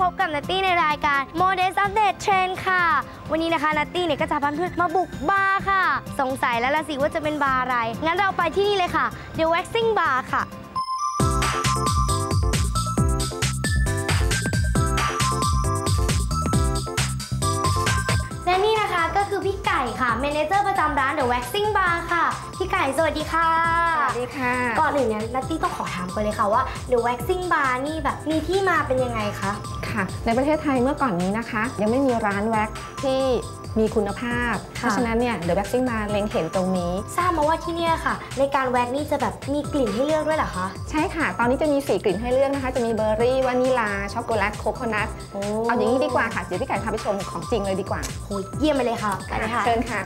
พบกับนัตตี้ในรายการ Modest Update Trend ค่ะ วันนี้นะคะนัตตี้เนี่ยก็จะพาเพื่อนมาบุกบาร์ค่ะ สงสัยแล้วละสิว่าจะเป็นบาร์อะไร งั้นเราไปที่นี่เลยค่ะ The Waxing Bar ค่ะ ก่ค่ะเมเนเจอร์ประจำร้าน The Waxing Bar ค่ะ พี่ไก่สวัสดีค่ะ สวัสดีค่ะ ก่อนอื่นเนี่ยนัตตี้ต้องขอถามก่อนเลยค่ะว่า The Waxing Bar นี่แบบมีที่มาเป็นยังไงคะ ค่ะ ในประเทศไทยเมื่อก่อนนี้นะคะ ยังไม่มีร้านแว็กที่มีคุณภาพ เพราะฉะนั้นเนี่ย The Waxing Bar เล็งเห็นตรงนี้ ทราบมาว่าที่เนี่ยค่ะ ในการแว็กนี่จะแบบมีกลิ่นให้เลือกด้วยเหรอคะ ใช่ค่ะ ตอนนี้จะมี 4 กลิ่นให้เลือกนะคะ จะมีเบอร์รี่ วานิลา ช็อกโกแลต โคโคนัท เอาอย่างนี้ดีกว่าค่ะ เดี๋ยวพี่ไก่พาไปชมของจริงเลยดีกว่าโหเยี่ยมไปเลยค่ะไปเลยค่ะเชิญค่ะ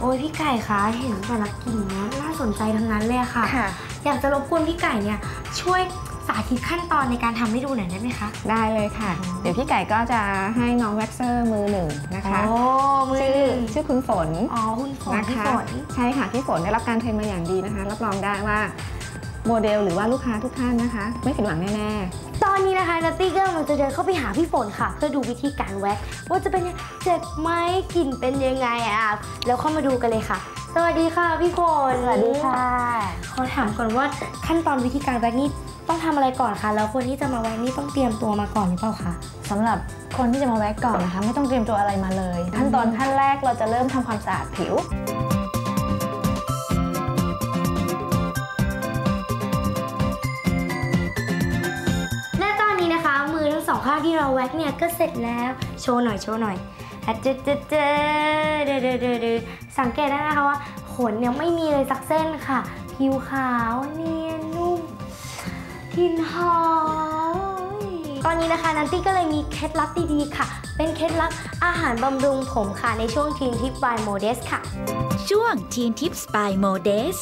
โอ้ยพี่ไก่คะเห็นแต่ละกลิ่นเนี้ยน่าสนใจทั้งนั้นเลยอะค่ะค่ะ อยากจะรบกวนพี่ไก่เนี่ยช่วย สาธิตขั้นตอนในการทำให้ดูหน่อยได้ไหมคะ ได้เลยค่ะ เดี๋ยวพี่ไก่ก็จะให้น้องแว็กเซอร์มือหนึ่งนะคะโอ้มือชื่อหนึ่งชื่อคุณฝนอ๋อคุณฝนนะพี่คะฝนใช่ค่ะพี่ฝนได้รับการเทรนมาอย่างดีนะคะ รับรองได้ว่า โมเดลหรือว่าลูกค้าทุกท่านนะคะ ไม่ผิดหวังแน่ตอนนี้นะคะนัตตี้ก็กำลังจะเดินเข้าไปหาพี่ฝนค่ะ เพื่อดูวิธีการแว็กว่าจะเป็นยังเจ็บไหมกลิ่นเป็นยังไงอะแล้วเข้ามาดูกันเลยค่ะ สวัสดีค่ะพี่ฝนสวัสดีค่ะ ขอถามก่อนว่าขั้นตอนวิธีการแว็กนี่ต้องทำอะไรก่อนคะแล้วคนที่จะมาแว็กนี่ต้องเตรียมตัวมาก่อนหรือเปล่าคะสำหรับคนที่จะมาแว็กก่อนนะคะ ไม่ต้องเตรียมตัวอะไรมาเลย ขั้นตอนขั้นแรกเราจะเริ่มทำความสะอาดผิว มือทั้งสองข้างที่เราแว็กเนี่ยก็เสร็จแล้ว โชว์หน่อยโชว์หน่อยอะเจเจเจเดเดเดเดสังเกตได้นะคะว่าขนเนี่ยไม่มีเลยสักเส้นค่ะ ผิวขาวเนียนนุ่มกลิ่นหอมตอนนี้นะคะนันตี้ก็เลยมีเคล็ดลับดีๆค่ะ เป็นเคล็ดลับอาหารบำรุงผมค่ะในช่วงทีนทิปบายโมเดสค่ะ ช่วง Teen Tips by Modest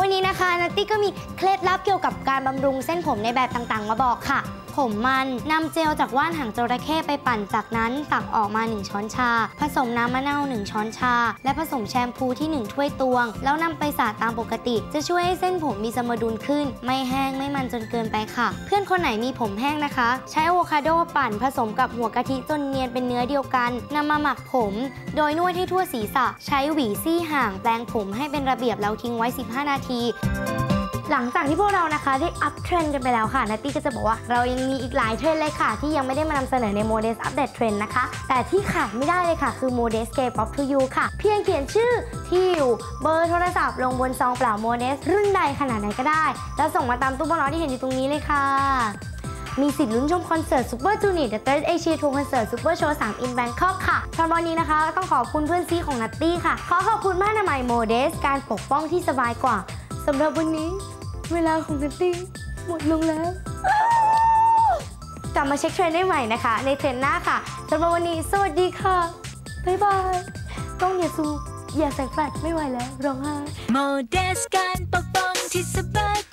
วันนี้นะคะนัตตี้ก็มีเคล็ดลับเกี่ยวกับการบำรุงเส้นผมในแบบต่างๆ มาบอกค่ะผมมันนำเจลจากว่านหางจระเข้ไปปั่นจากนั้นตักออกมา 1 ช้อนชา ผสมน้ำมะนาว 1 ช้อนชา และผสมแชมพูที่ 1 ถ้วยตวง แล้วนำไปสระตามปกติ จะช่วยให้เส้นผมมีสมดุลขึ้น ไม่แห้งไม่มันจนเกินไปค่ะ เพื่อนคนไหนมีผมแห้งนะคะ ใช้อะโวคาโดปั่นผสมกับหัวกะทิจนเนียนเป็นเนื้อเดียวกันนำมาหมักผม โดยนวดให้ทั่วศีรษะ ใช้หวีซี่ห่างแปลงผมให้เป็นระเบียบแล้วทิ้งไว้ 15 นาที หลังจากที่พวกเรานะคะได้อัพเทรนกันไปแล้วค่ะนัตตี้ก็จะบอกว่าเรายังมีอีกหลายเทรนเลยค่ะ ที่ยังไม่ได้มานำเสนอใน Modest Update Trend นะคะ แต่ที่ขาดไม่ได้เลยค่ะ คือ Modest K-pop to you ค่ะ เพียงเขียนชื่อที่อยู่เบอร์โทรศัพท์ลงบนซองเปล่า Modest รุ่นใดขนาดไหนก็ได้ แล้วส่งมาตามตู้บอลที่เห็นอยู่ตรงนี้เลยค่ะมีสิทธิ์ลุ้นชมคอนเสิร์ต Super Junior The Third Asia Tour Concert Super Show 3 in Bangkok ค่ะสำหรับวันนี้นะคะก็ต้องขอบคุณเพื่อนซีของนัตตี้ค่ะ ขอขอบคุณบ้านอนามัยโมเดส การปกป้องที่สบายกว่าสำหรับวันนี้ เวลาของนัตตี้หมดลงแล้ว กลับมาเช็คเทรนด์ได้ใหม่นะคะ ในเทรนด์หน้าค่ะสำหรับวันนี้ สวัสดีค่ะ บ๊ายบายต้องอย่าซูอย่าใส่แฟลชไม่ไหวแล้ว ร้องไห้ Modest การปกป้องที่สบาย